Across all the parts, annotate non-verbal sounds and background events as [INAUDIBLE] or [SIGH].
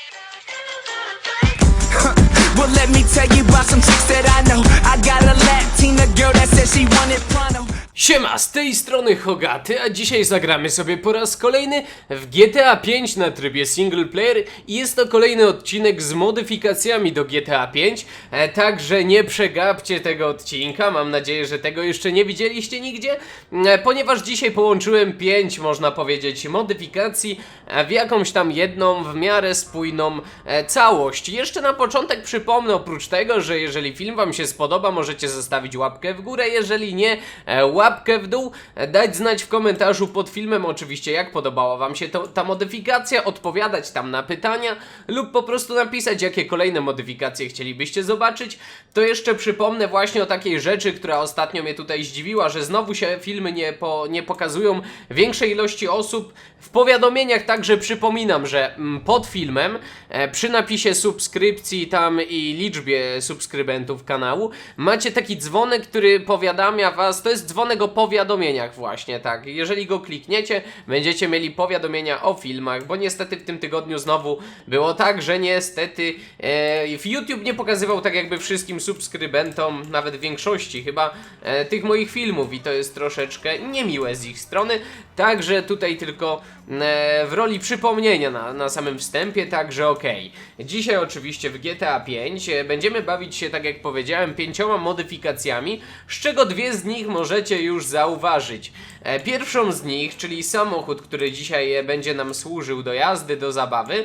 [LAUGHS] Well, let me tell you about some chicks that I know. I got a Latina girl that said she wanted pronto. Siema, z tej strony Hogaty, a dzisiaj zagramy sobie po raz kolejny w GTA 5 na trybie single player i jest to kolejny odcinek z modyfikacjami do GTA 5, e, także nie przegapcie tego odcinka, mam nadzieję, że tego jeszcze nie widzieliście nigdzie, e, ponieważ dzisiaj połączyłem 5, można powiedzieć, modyfikacji e, w jakąś tam jedną, w miarę spójną e, całość. Jeszcze na początek przypomnę oprócz tego, że jeżeli film wam się spodoba, możecie zostawić łapkę w górę, jeżeli nie, e, łapkę w dół, dać znać w komentarzu pod filmem oczywiście, jak podobała wam się to, ta modyfikacja, odpowiadać tam na pytania lub po prostu napisać, jakie kolejne modyfikacje chcielibyście zobaczyć. To jeszcze przypomnę właśnie o takiej rzeczy, która ostatnio mnie tutaj zdziwiła, że znowu się filmy nie, po, nie pokazują większej ilości osób. W powiadomieniach także przypominam, że mm, pod filmem e, przy napisie subskrypcji tam i liczbie subskrybentów kanału macie taki dzwonek, który powiadamia was, to jest dzwonek o powiadomieniach właśnie, tak. Jeżeli go klikniecie, będziecie mieli powiadomienia o filmach, bo niestety w tym tygodniu znowu było tak, że niestety e, YouTube nie pokazywał tak jakby wszystkim subskrybentom, nawet większości chyba, e, tych moich filmów i to jest troszeczkę niemiłe z ich strony, także tutaj tylko e, w roli przypomnienia na, na samym wstępie, także okej. Dzisiaj oczywiście w GTA 5 e, będziemy bawić się, tak jak powiedziałem, pięcioma modyfikacjami, z czego dwie z nich możecie już zauważyć. E, Pierwszą z nich, czyli samochód, który dzisiaj e, będzie nam służył do jazdy, do zabawy,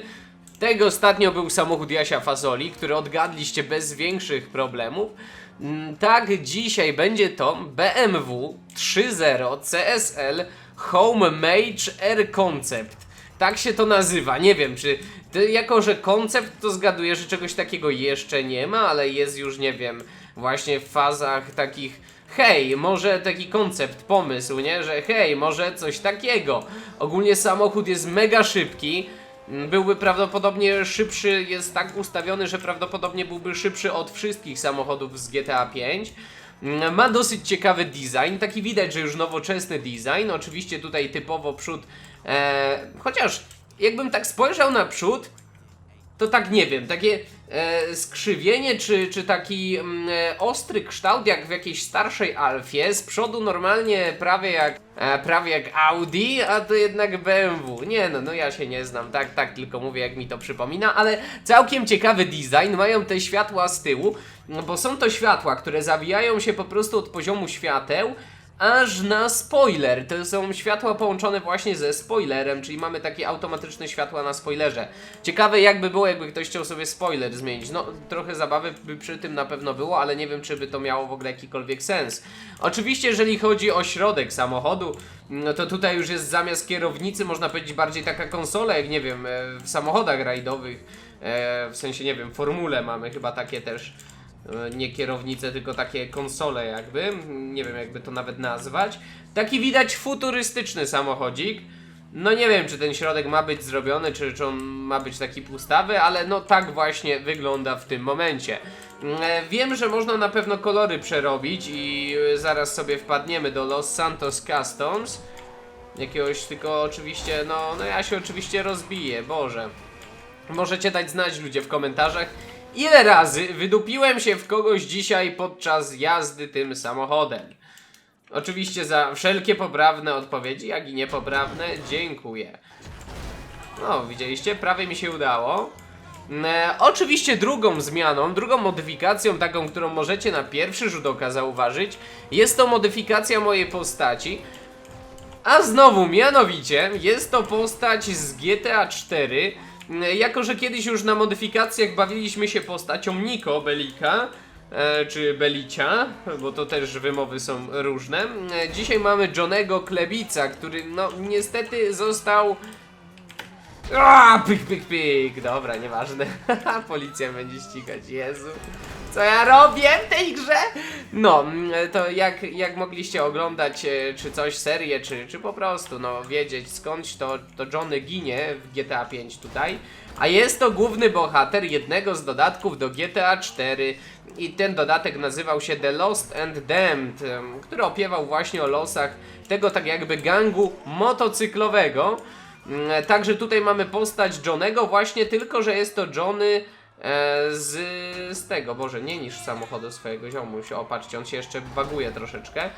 tego ostatnio był samochód Jasia Fasoli, który odgadliście bez większych problemów. Mm, Tak, dzisiaj będzie to BMW 3.0 CSL Homemade Air Concept. Tak się to nazywa. Nie wiem, czy to, jako że koncept, to zgaduję, że czegoś takiego jeszcze nie ma, ale jest już, nie wiem, właśnie w fazach takich. Hej, może taki koncept, pomysł, nie? Że hej, może coś takiego. Ogólnie samochód jest mega szybki. Mm, Byłby prawdopodobnie szybszy, jest tak ustawiony, że prawdopodobnie byłby szybszy od wszystkich samochodów z GTA 5. Mm, Ma dosyć ciekawy design, taki widać, że już nowoczesny design. Oczywiście tutaj typowo przód, e, chociaż jakbym tak spojrzał na przód, to tak nie wiem, takie e, skrzywienie, czy, czy taki mm, e, ostry kształt jak w jakiejś starszej Alfie, z przodu normalnie prawie jak, e, prawie jak Audi, a to jednak BMW. Nie no, no ja się nie znam, tak, tak tylko mówię jak mi to przypomina, ale całkiem ciekawy design, mają te światła z tyłu, bo są to światła, które zawijają się po prostu od poziomu świateł, aż na spoiler. To są światła połączone właśnie ze spoilerem, czyli mamy takie automatyczne światła na spoilerze. Ciekawe jakby było, jakby ktoś chciał sobie spoiler zmienić. No, trochę zabawy by przy tym na pewno było, ale nie wiem, czy by to miało w ogóle jakikolwiek sens. Oczywiście, jeżeli chodzi o środek samochodu, no to tutaj już jest zamiast kierownicy, można powiedzieć, bardziej taka konsola, jak nie wiem, e, w samochodach rajdowych. E, w sensie, nie wiem, formule mamy chyba takie też nie kierownice, tylko takie konsole jakby, nie wiem jakby to nawet nazwać. Taki widać futurystyczny samochodzik. No nie wiem, czy ten środek ma być zrobiony, czy, czy on ma być taki pustawy, ale no tak właśnie wygląda w tym momencie. E, Wiem, że można na pewno kolory przerobić i e, zaraz sobie wpadniemy do Los Santos Customs. Jakiegoś tylko oczywiście, no, no ja się oczywiście rozbiję, Boże. Możecie dać znać ludzie w komentarzach, ile razy wydupiłem się w kogoś dzisiaj podczas jazdy tym samochodem. Oczywiście za wszelkie poprawne odpowiedzi, jak i niepoprawne, dziękuję. No, widzieliście, prawie mi się udało. E, oczywiście drugą zmianą, drugą modyfikacją, taką, którą możecie na pierwszy rzut oka zauważyć, jest to modyfikacja mojej postaci. A znowu, mianowicie, jest to postać z GTA 4. Jako, że kiedyś już na modyfikacjach bawiliśmy się postacią Niko Belika, e, czy Belicia, bo to też wymowy są różne. E, dzisiaj mamy Johnego Klebica, który no niestety został a, pyk, pyk, pyk. Dobra, nieważne. [LAUGHS] Policja będzie ścigać. Jezu. Co ja robię w tej grze? No, to jak, jak mogliście oglądać, e, czy coś, serię, czy, czy po prostu, no, wiedzieć skądś to, to Johnny ginie w GTA 5 tutaj. A jest to główny bohater jednego z dodatków do GTA 4 i ten dodatek nazywał się The Lost and Damned, który opiewał właśnie o losach tego tak jakby gangu motocyklowego. Mm, Także tutaj mamy postać Johnego właśnie, tylko że jest to Johnny e, z, z tego, Boże, nie niż samochodu swojego ziomuś, o patrzcie, on się jeszcze baguje troszeczkę.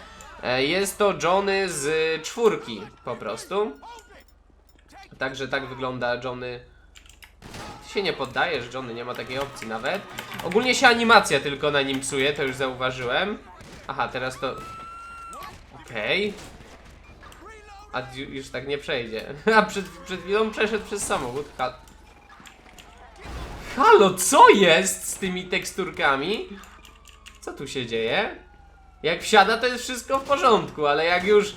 E, jest to Johnny z czwórki po prostu. Także tak wygląda Johnny. Ty się nie poddajesz, Johnny, nie ma takiej opcji nawet. Ogólnie się animacja tylko na nim psuje, to już zauważyłem. Aha, teraz to... Okej. A ju- już tak nie przejdzie. [LAUGHS] A przed, przed chwilą przeszedł przez samochód. Ha Halo, co jest z tymi teksturkami? Co tu się dzieje? Jak wsiada, to jest wszystko w porządku, ale jak już...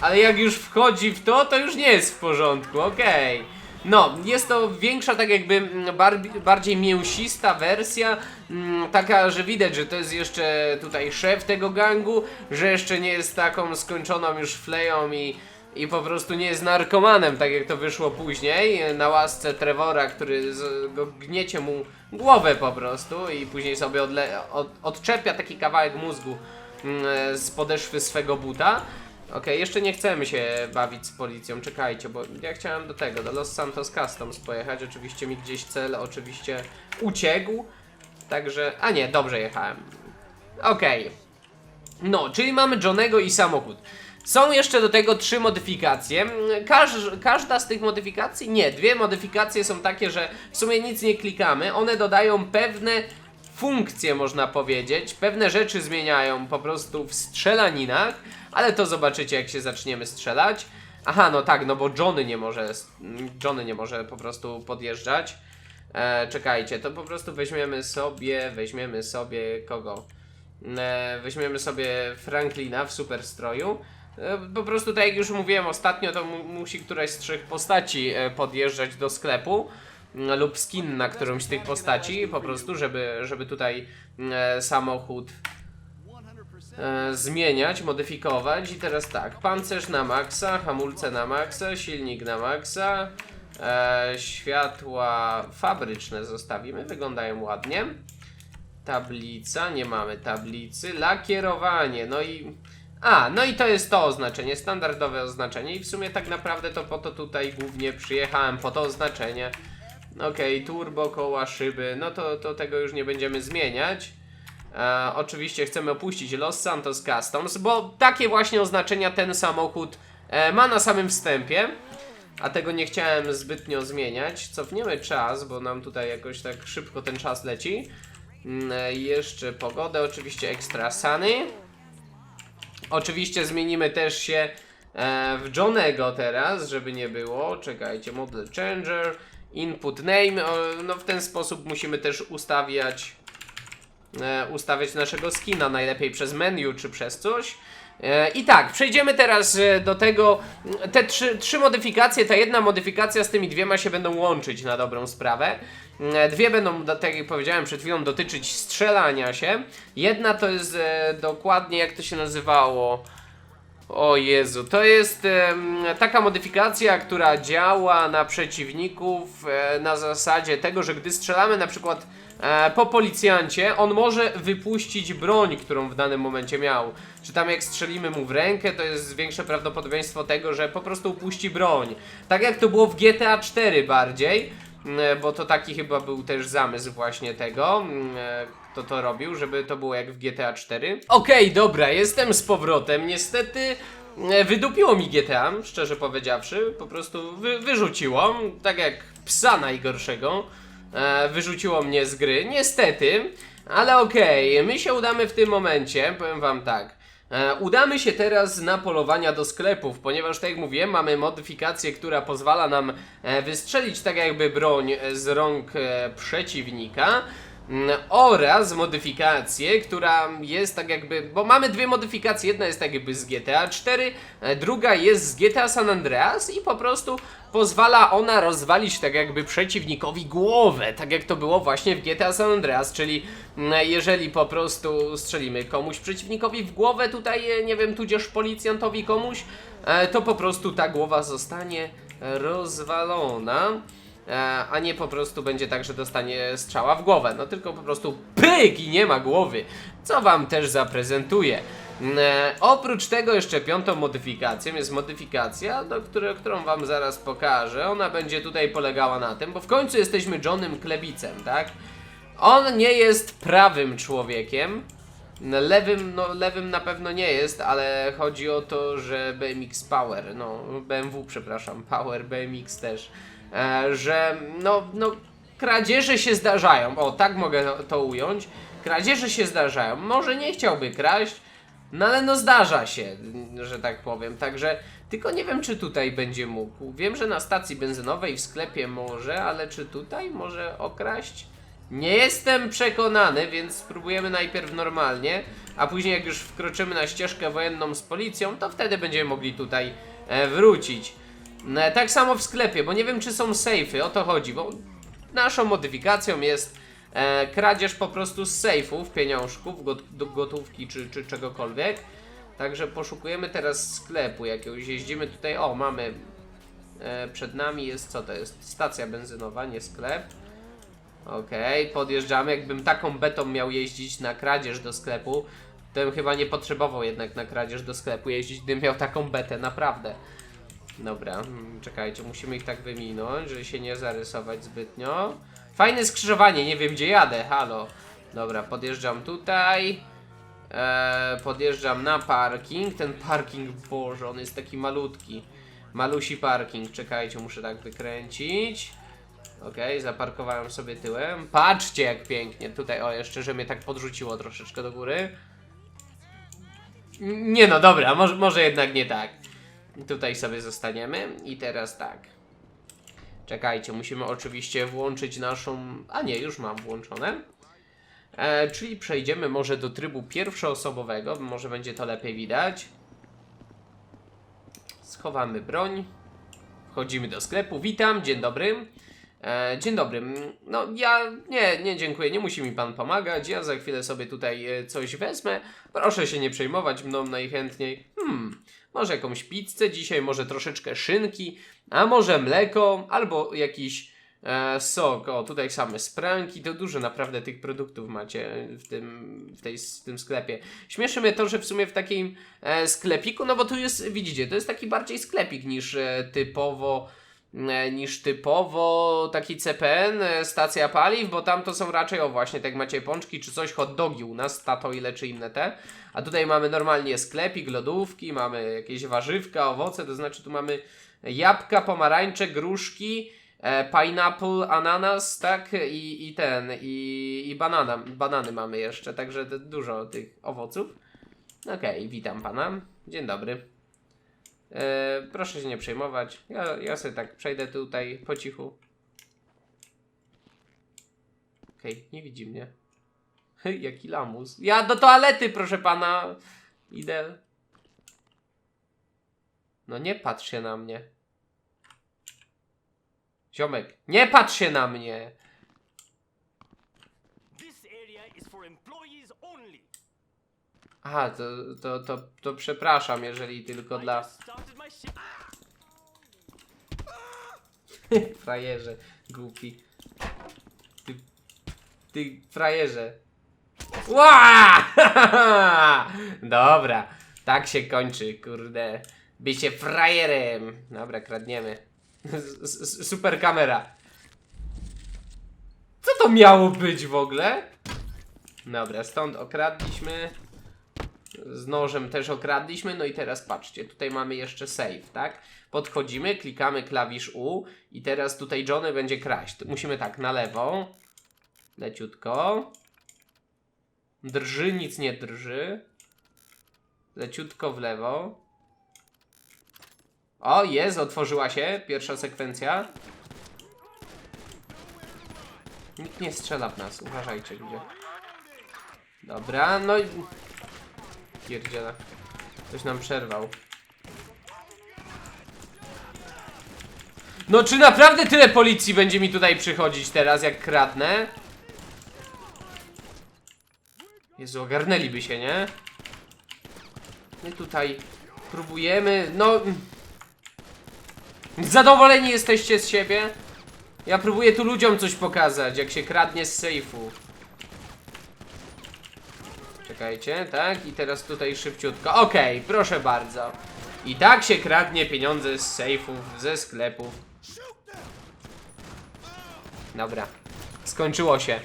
Ale jak już wchodzi w to, to już nie jest w porządku, okej. No, jest to większa, tak jakby mm, bar bardziej mięsista wersja, mm, taka, że widać, że to jest jeszcze tutaj szef tego gangu, że jeszcze nie jest taką skończoną już fleją i, i po prostu nie jest narkomanem, tak jak to wyszło później, na łasce Trevora, który z, go gniecie mu głowę po prostu i później sobie odle- od, odczepia taki kawałek mózgu mm, z podeszwy swego buta. Okej, jeszcze nie chcemy się bawić z policją, czekajcie, bo ja chciałem do tego, do Los Santos Customs pojechać, oczywiście mi gdzieś cel oczywiście uciekł, także, a nie, dobrze jechałem. Okej, no, czyli mamy Johnego i samochód. Są jeszcze do tego trzy modyfikacje. Każ, każda z tych modyfikacji, nie, dwie modyfikacje są takie, że w sumie nic nie klikamy. One dodają pewne funkcje, można powiedzieć. Pewne rzeczy zmieniają po prostu w strzelaninach, ale to zobaczycie, jak się zaczniemy strzelać. Aha, no tak, no bo Johnny nie może, Johnny nie może po prostu podjeżdżać. E, czekajcie, to po prostu weźmiemy sobie, weźmiemy sobie kogo? E, weźmiemy sobie Franklina w superstroju. E, po prostu tak jak już mówiłem ostatnio, to mu musi któraś z trzech postaci e, podjeżdżać do sklepu lub skin na którąś z tych postaci, po prostu, żeby, żeby tutaj e, samochód e, zmieniać, modyfikować i teraz tak, pancerz na maksa, hamulce na maksa, silnik na maksa, e, światła fabryczne zostawimy, wyglądają ładnie. Tablica, nie mamy tablicy. Lakierowanie, no i. A, no i to jest to oznaczenie, standardowe oznaczenie. I w sumie tak naprawdę to po to tutaj głównie przyjechałem, po to oznaczenie. Okej, turbo, koła, szyby, no to, to tego już nie będziemy zmieniać. E, oczywiście chcemy opuścić Los Santos Customs, bo takie właśnie oznaczenia ten samochód e, ma na samym wstępie. A tego nie chciałem zbytnio zmieniać. Cofniemy czas, bo nam tutaj jakoś tak szybko ten czas leci. Mm, e, Jeszcze pogodę, oczywiście ekstra sany. Oczywiście zmienimy też się e, w Johnego teraz, żeby nie było. Czekajcie, model changer, input name. O, no w ten sposób musimy też ustawiać e, ustawiać naszego skina najlepiej przez menu czy przez coś. E, I tak, przejdziemy teraz e, do tego. Te trzy, trzy modyfikacje, ta jedna modyfikacja z tymi dwiema się będą łączyć na dobrą sprawę. E, Dwie będą, tak jak powiedziałem przed chwilą, dotyczyć strzelania się. Jedna to jest dokładnie jak to się nazywało. O Jezu, to jest taka modyfikacja, która działa na przeciwników na zasadzie tego, że gdy strzelamy na przykład po policjancie, on może wypuścić broń, którą w danym momencie miał. Czy tam jak strzelimy mu w rękę, to jest większe prawdopodobieństwo tego, że po prostu upuści broń. Tak jak to było w GTA 4 bardziej, m, bo to taki chyba był też zamysł właśnie tego, m, e, kto to robił, żeby to było jak w GTA 4. Okej, dobra, jestem z powrotem. Niestety e, wydupiło mi GTA, szczerze powiedziawszy. Po prostu wy, wyrzuciło, tak jak psa najgorszego. E, wyrzuciło mnie z gry, niestety. Ale okej, my się udamy w tym momencie, powiem wam tak. E, Udamy się teraz na polowania do sklepów, ponieważ tak jak mówiłem, mamy modyfikację, która pozwala nam e, wystrzelić tak jakby broń z rąk e, przeciwnika. Mm, oraz modyfikację, która jest tak jakby, bo mamy dwie modyfikacje, jedna jest tak jakby z GTA 4, e, druga jest z GTA San Andreas i po prostu pozwala ona rozwalić tak jakby przeciwnikowi głowę, tak jak to było właśnie w GTA San Andreas, czyli mm, jeżeli po prostu strzelimy komuś przeciwnikowi w głowę tutaj, e, nie wiem, tudzież policjantowi komuś, e, to po prostu ta głowa zostanie rozwalona. E, a nie po prostu będzie tak, że dostanie strzała w głowę. No tylko po prostu pyk i nie ma głowy, co wam też zaprezentuję. E, oprócz tego jeszcze piątą modyfikacją jest modyfikacja, do której, którą wam zaraz pokażę. Ona będzie tutaj polegała na tym, bo w końcu jesteśmy Johnem Klebicem, tak? On nie jest prawym człowiekiem. Lewym, no lewym na pewno nie jest, ale chodzi o to, że BMX Power, no BMW przepraszam, Power BMX też, że no, no kradzieże się zdarzają, o tak mogę to- to ująć, kradzieże się zdarzają, może nie chciałby kraść, no ale no zdarza się, że tak powiem, także tylko nie wiem czy tutaj będzie mógł, wiem, że na stacji benzynowej w sklepie może, ale czy tutaj może okraść? Nie jestem przekonany, więc spróbujemy najpierw normalnie, a później jak już wkroczymy na ścieżkę wojenną z policją, to wtedy będziemy mogli tutaj e, wrócić. Tak samo w sklepie, bo nie wiem czy są sejfy, o to chodzi, bo naszą modyfikacją jest e, kradzież po prostu z sejfów, pieniążków, gotówki czy, czy czegokolwiek. Także poszukujemy teraz sklepu jakiegoś, jeździmy tutaj, o mamy, e, przed nami jest, co to jest, stacja benzynowa, nie sklep. Okej, podjeżdżamy. Jakbym taką betą miał jeździć na kradzież do sklepu, to bym chyba nie potrzebował jednak na kradzież do sklepu jeździć, gdybym miał taką betę, naprawdę. Dobra, mm, czekajcie, musimy ich tak wyminąć, żeby się nie zarysować zbytnio. Fajne skrzyżowanie, nie wiem gdzie jadę, halo. Dobra, podjeżdżam tutaj. Eee, podjeżdżam na parking. Ten parking, boże, on jest taki malutki. Malusi parking, czekajcie, muszę tak wykręcić. Okej, zaparkowałem sobie tyłem. Patrzcie jak pięknie. Tutaj, o, jeszcze, że mnie tak podrzuciło troszeczkę do góry. Nie no, dobra, może, może jednak nie tak. Tutaj sobie zostaniemy i teraz tak. Czekajcie, musimy oczywiście włączyć naszą... A nie, już mam włączone. E, czyli przejdziemy może do trybu pierwszoosobowego, może będzie to lepiej widać. Schowamy broń. Wchodzimy do sklepu. Witam, dzień dobry. E, dzień dobry. Mm, No ja nie, nie dziękuję, nie musi mi pan pomagać. Ja za chwilę sobie tutaj e, coś wezmę. Proszę się nie przejmować mną najchętniej. Hmm, może jakąś pizzę dzisiaj, może troszeczkę szynki, a może mleko, albo jakiś e, sok. O, tutaj same spranki, to dużo naprawdę tych produktów macie w tym, w tej, w tym sklepie. Śmieszy mnie to, że w sumie w takim e, sklepiku, no bo tu jest, widzicie, to jest taki bardziej sklepik niż e, typowo niż typowo taki CPN, e, stacja paliw, bo tam to są raczej, o właśnie, tak macie pączki czy coś, hot dogi u nas, tato ile czy inne te, a tutaj mamy normalnie sklepik, lodówki, mamy jakieś warzywka, owoce, to znaczy tu mamy jabłka, pomarańcze, gruszki, e, pineapple, ananas, tak, i, i ten, i, i banana, banany mamy jeszcze, także dużo tych owoców. Okej, witam pana, dzień dobry. E, proszę się nie przejmować. Ja, ja sobie tak przejdę tutaj po cichu. Okej, nie widzi mnie. [LAUGHS] Jaki lamus. Ja do toalety, proszę pana. Idę. No nie patrz się na mnie. Ziomek, nie patrz się na mnie. Aha, to, to, to, to przepraszam, jeżeli tylko dla [LAUGHS] frajerze, głupi. Ty, ty frajerze. [LAUGHS] Dobra, tak się kończy, kurde. Bycie frajerem. Dobra, kradniemy. Super kamera. Co to miało być w ogóle? Dobra, stąd okradliśmy. Z nożem też okradliśmy. No i teraz patrzcie, tutaj mamy jeszcze save, tak? Podchodzimy, klikamy klawisz U i teraz tutaj Johnny będzie kraść. Musimy tak, na lewo. Leciutko. Drży, nic nie drży. Leciutko w lewo. O, jest, otworzyła się pierwsza sekwencja. Nikt nie strzela w nas, uważajcie ludzie. Dobra, no i... Pierdziela. Ktoś nam przerwał. No czy naprawdę tyle policji będzie mi tutaj przychodzić teraz, jak kradnę? Jezu, ogarnęliby się, nie? My tutaj próbujemy, no... Zadowoleni jesteście z siebie? Ja próbuję tu ludziom coś pokazać, jak się kradnie z sejfu. Czekajcie, tak? I teraz tutaj szybciutko. Okej, proszę bardzo. I tak się kradnie pieniądze z sejfów, ze sklepów. Dobra. Skończyło się.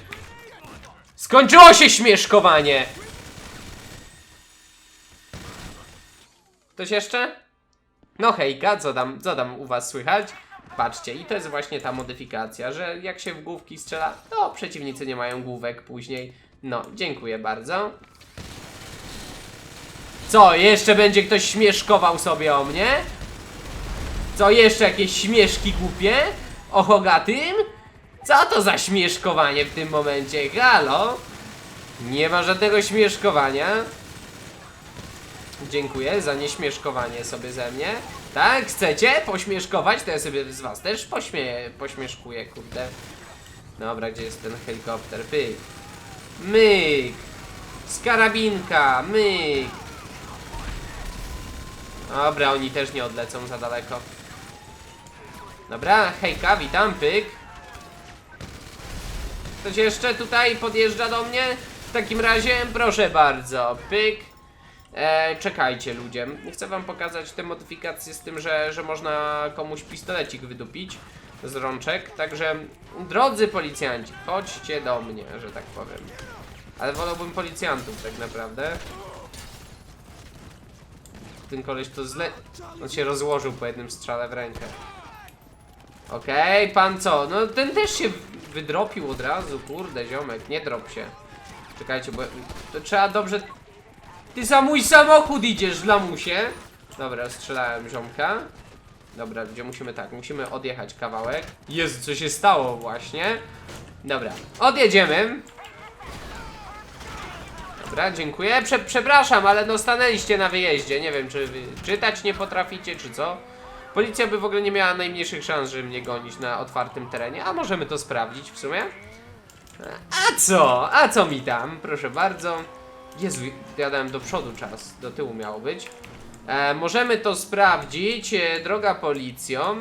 Skończyło się śmieszkowanie! Ktoś jeszcze? No hejka, co tam, co tam u was słychać? Patrzcie, i to jest właśnie ta modyfikacja, że jak się w główki strzela, to przeciwnicy nie mają główek później. No, dziękuję bardzo. Co, jeszcze będzie ktoś śmieszkował sobie o mnie? Co, jeszcze jakieś śmieszki głupie? O Hogatym? Co to za śmieszkowanie w tym momencie? Halo? Nie ma żadnego śmieszkowania. Dziękuję za nieśmieszkowanie sobie ze mnie. Tak, chcecie pośmieszkować? To ja sobie z was też pośmieję, pośmieszkuję, kurde. Dobra, gdzie jest ten helikopter? Pyk. Myk. Z karabinka, myk. Dobra, oni też nie odlecą za daleko. Dobra, hejka, witam, pyk. Ktoś jeszcze tutaj podjeżdża do mnie? W takim razie, proszę bardzo, pyk. E, czekajcie ludzie, chcę wam pokazać te modyfikacje z tym, że, że można komuś pistolecik wydupić z rączek, także drodzy policjanci, chodźcie do mnie, że tak powiem. Ale wolałbym policjantów tak naprawdę. Ten koleś to zle... On się rozłożył po jednym strzale w rękę. Okej, pan co? No ten też się wydropił od razu, kurde ziomek, nie drop się. Czekajcie, bo to trzeba dobrze... Ty za mój samochód idziesz, lamusie! Dobra, strzelałem ziomka. Dobra, gdzie musimy tak, musimy odjechać kawałek. Jezu, co się stało właśnie. Dobra, odjedziemy. Dobra, dziękuję. Prze przepraszam, ale no stanęliście na wyjeździe. Nie wiem, czy czytać nie potraficie, czy co. Policja by w ogóle nie miała najmniejszych szans, żeby mnie gonić na otwartym terenie, a możemy to sprawdzić w sumie. A co? A co mi tam? Proszę bardzo. Jezu, jadałem do przodu czas, do tyłu miało być. E, możemy to sprawdzić, e, droga policjo.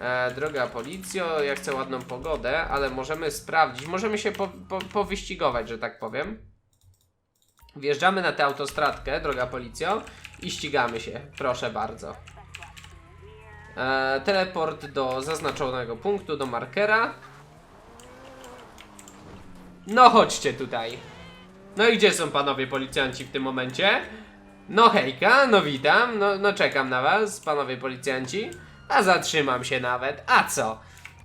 E, droga policjo, ja chcę ładną pogodę, ale możemy sprawdzić, możemy się po, po, powyścigować, że tak powiem. Wjeżdżamy na tę autostradkę, droga policjo, i ścigamy się, proszę bardzo. E, teleport do zaznaczonego punktu, do markera. No chodźcie tutaj. No i gdzie są panowie policjanci w tym momencie? No hejka, no witam, no, no czekam na was, panowie policjanci. A zatrzymam się nawet, a co?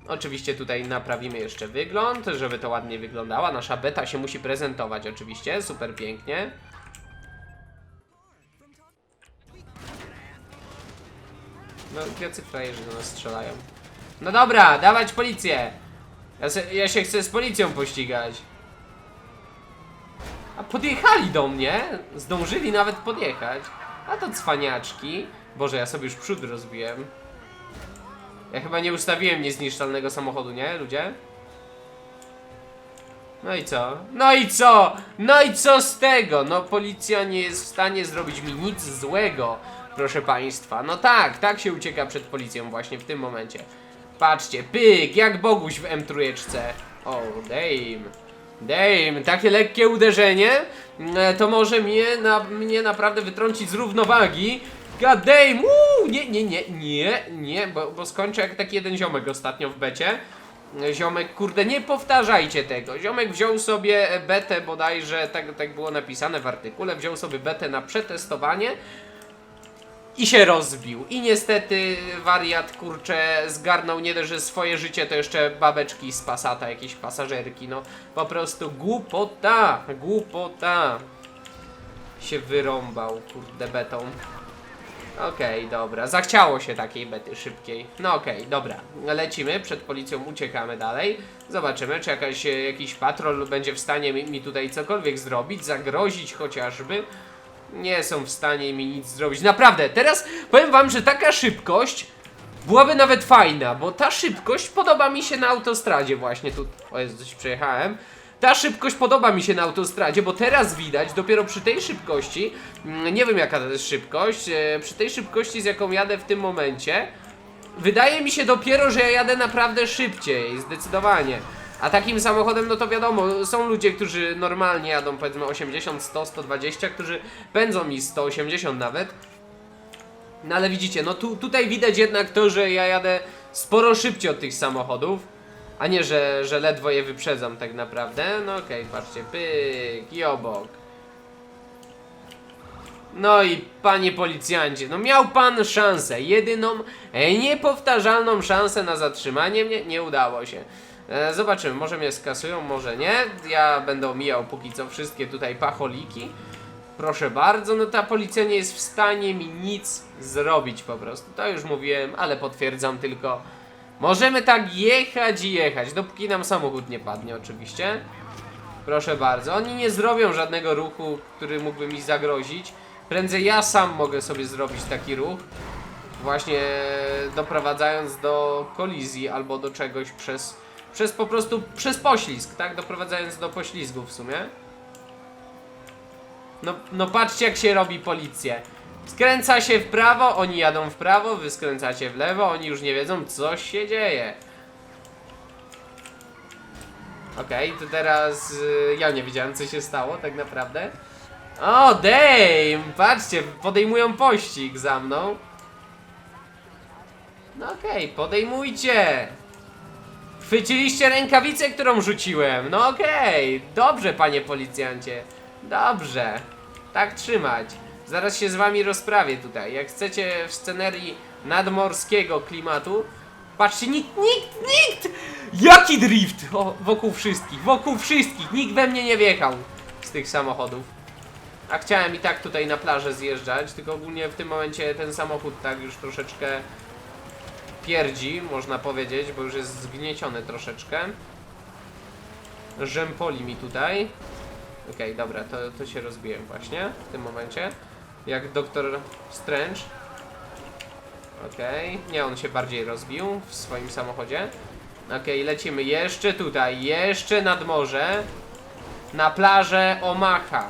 Oczywiście tutaj naprawimy jeszcze wygląd, żeby to ładnie wyglądała. Nasza beta się musi prezentować oczywiście, super pięknie. No, jacy frajerzy do nas strzelają. No dobra, dawać policję! Ja, se, ja się chcę z policją pościgać. A podjechali do mnie, zdążyli nawet podjechać. A to cwaniaczki. Boże, ja sobie już przód rozbiłem. Ja chyba nie ustawiłem niezniszczalnego samochodu, nie, ludzie? No i co? No i co? No i co z tego? No policja nie jest w stanie zrobić mi nic złego, proszę państwa. No tak, tak się ucieka przed policją właśnie w tym momencie. Patrzcie, pyk, jak Boguś w M3. O, dame. Dame, takie lekkie uderzenie e, to może mnie, na, mnie naprawdę wytrącić z równowagi. God damn, uuu, nie, nie, nie, nie, nie, bo, bo skończę jak taki jeden ziomek ostatnio w becie. Ziomek, kurde, nie powtarzajcie tego. Ziomek wziął sobie betę bodajże, tak, tak było napisane w artykule, wziął sobie betę na przetestowanie i się rozbił. I niestety wariat, kurczę, zgarnął nie dość, że swoje życie, to jeszcze babeczki z pasata, jakieś pasażerki, no. Po prostu głupota, głupota. Się wyrąbał, kurde, betą. Okej, dobra. Zachciało się takiej bety szybkiej. No okej, dobra. Lecimy, przed policją uciekamy dalej. Zobaczymy, czy jakaś, e, jakiś patrol będzie w stanie mi, mi tutaj cokolwiek zrobić, zagrozić chociażby. Nie są w stanie mi nic zrobić. Naprawdę, teraz powiem wam, że taka szybkość byłaby nawet fajna, bo ta szybkość podoba mi się na autostradzie właśnie tu. O jest, coś przejechałem. Ta szybkość podoba mi się na autostradzie, bo teraz widać, dopiero przy tej szybkości, mm, nie wiem jaka to jest szybkość, e, przy tej szybkości z jaką jadę w tym momencie, wydaje mi się dopiero, że ja jadę naprawdę szybciej, zdecydowanie. A takim samochodem, no to wiadomo, są ludzie, którzy normalnie jadą powiedzmy 80, 100, 120, którzy pędzą mi 180 nawet. No ale widzicie, no tu, tutaj widać jednak to, że ja jadę sporo szybciej od tych samochodów, a nie, że, że ledwo je wyprzedzam tak naprawdę. No okej, patrzcie, pyk i obok. No i panie policjancie, no miał pan szansę, jedyną, e, niepowtarzalną szansę na zatrzymanie mnie, nie udało się. E, zobaczymy, może mnie skasują, może nie. Ja będę omijał póki co wszystkie tutaj pacholiki. Proszę bardzo, no ta policja nie jest w stanie mi nic zrobić po prostu. To już mówiłem, ale potwierdzam tylko. Możemy tak jechać i jechać, dopóki nam samochód nie padnie oczywiście. Proszę bardzo, oni nie zrobią żadnego ruchu, który mógłby mi zagrozić. Prędzej ja sam mogę sobie zrobić taki ruch. Właśnie doprowadzając do kolizji albo do czegoś przez, przez po prostu, przez poślizg, tak? Doprowadzając do poślizgu w sumie. No, no patrzcie jak się robi policję. Skręca się w prawo, oni jadą w prawo, wy skręcacie w lewo, oni już nie wiedzą co się dzieje. Okej, to teraz y, ja nie wiedziałem co się stało tak naprawdę. O, damn! Patrzcie, podejmują pościg za mną. No okej, podejmujcie! Chwyciliście rękawicę, którą rzuciłem. No okej, dobrze panie policjancie. Dobrze. Tak trzymać. Zaraz się z wami rozprawię tutaj. Jak chcecie w scenerii nadmorskiego klimatu. Patrzcie, nikt, nikt, nikt! Jaki drift! O, wokół wszystkich, wokół wszystkich. Nikt we mnie nie wjechał z tych samochodów. A chciałem i tak tutaj na plażę zjeżdżać, tylko ogólnie w tym momencie ten samochód tak już troszeczkę pierdzi, można powiedzieć, bo już jest zgnieciony troszeczkę. Rzępoli mi tutaj. Okej, dobra, to, to się rozbiłem właśnie w tym momencie. Jak doktor Strange. Okej, nie, on się bardziej rozbił w swoim samochodzie. Okej, lecimy jeszcze tutaj, jeszcze nad morze. Na plażę Omaha.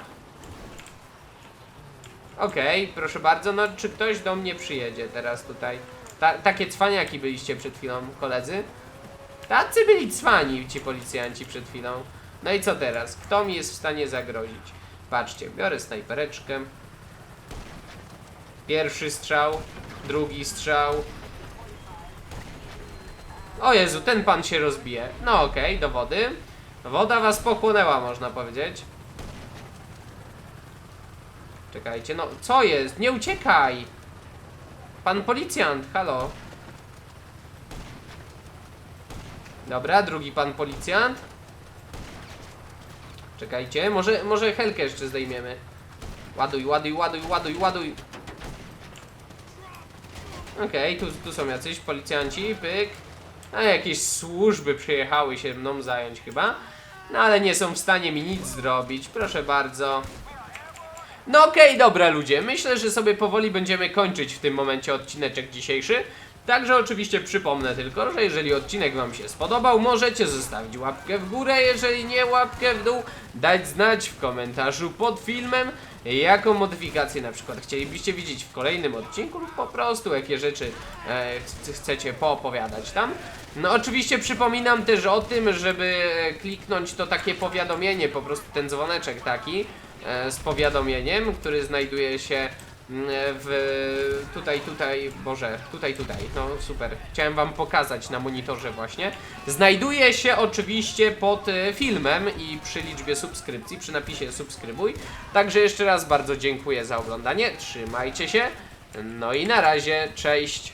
Okej, proszę bardzo, no czy ktoś do mnie przyjedzie teraz tutaj? Ta, takie cwaniaki byliście przed chwilą, koledzy? Tacy byli cwani ci policjanci przed chwilą. No i co teraz? Kto mi jest w stanie zagrozić? Patrzcie, biorę snajpereczkę. Pierwszy strzał, drugi strzał. O Jezu, ten pan się rozbije. No okej, do wody. Woda was pochłonęła, można powiedzieć. Czekajcie, no co jest? Nie uciekaj! Pan policjant, halo. Dobra, drugi pan policjant. Czekajcie, może, może helkę jeszcze zdejmiemy. Ładuj, ładuj, ładuj, ładuj, ładuj. Okej, tu, tu są jacyś policjanci, pyk. A jakieś służby przyjechały się mną zająć chyba. No ale nie są w stanie mi nic zrobić, proszę bardzo. No okej, dobra ludzie, myślę, że sobie powoli będziemy kończyć w tym momencie odcineczek dzisiejszy. Także oczywiście przypomnę tylko, że jeżeli odcinek Wam się spodobał, możecie zostawić łapkę w górę, jeżeli nie łapkę w dół, dać znać w komentarzu pod filmem, jaką modyfikację na przykład chcielibyście widzieć w kolejnym odcinku lub po prostu jakie rzeczy e, ch- chcecie poopowiadać tam. No oczywiście przypominam też o tym, żeby kliknąć to takie powiadomienie, po prostu ten dzwoneczek taki e, z powiadomieniem, który znajduje się w tutaj, tutaj, Boże, tutaj, tutaj, no super. Chciałem wam pokazać na monitorze właśnie. Znajduje się oczywiście pod e, filmem i przy liczbie subskrypcji, przy napisie subskrybuj. Także jeszcze raz bardzo dziękuję za oglądanie, trzymajcie się, no i na razie, cześć.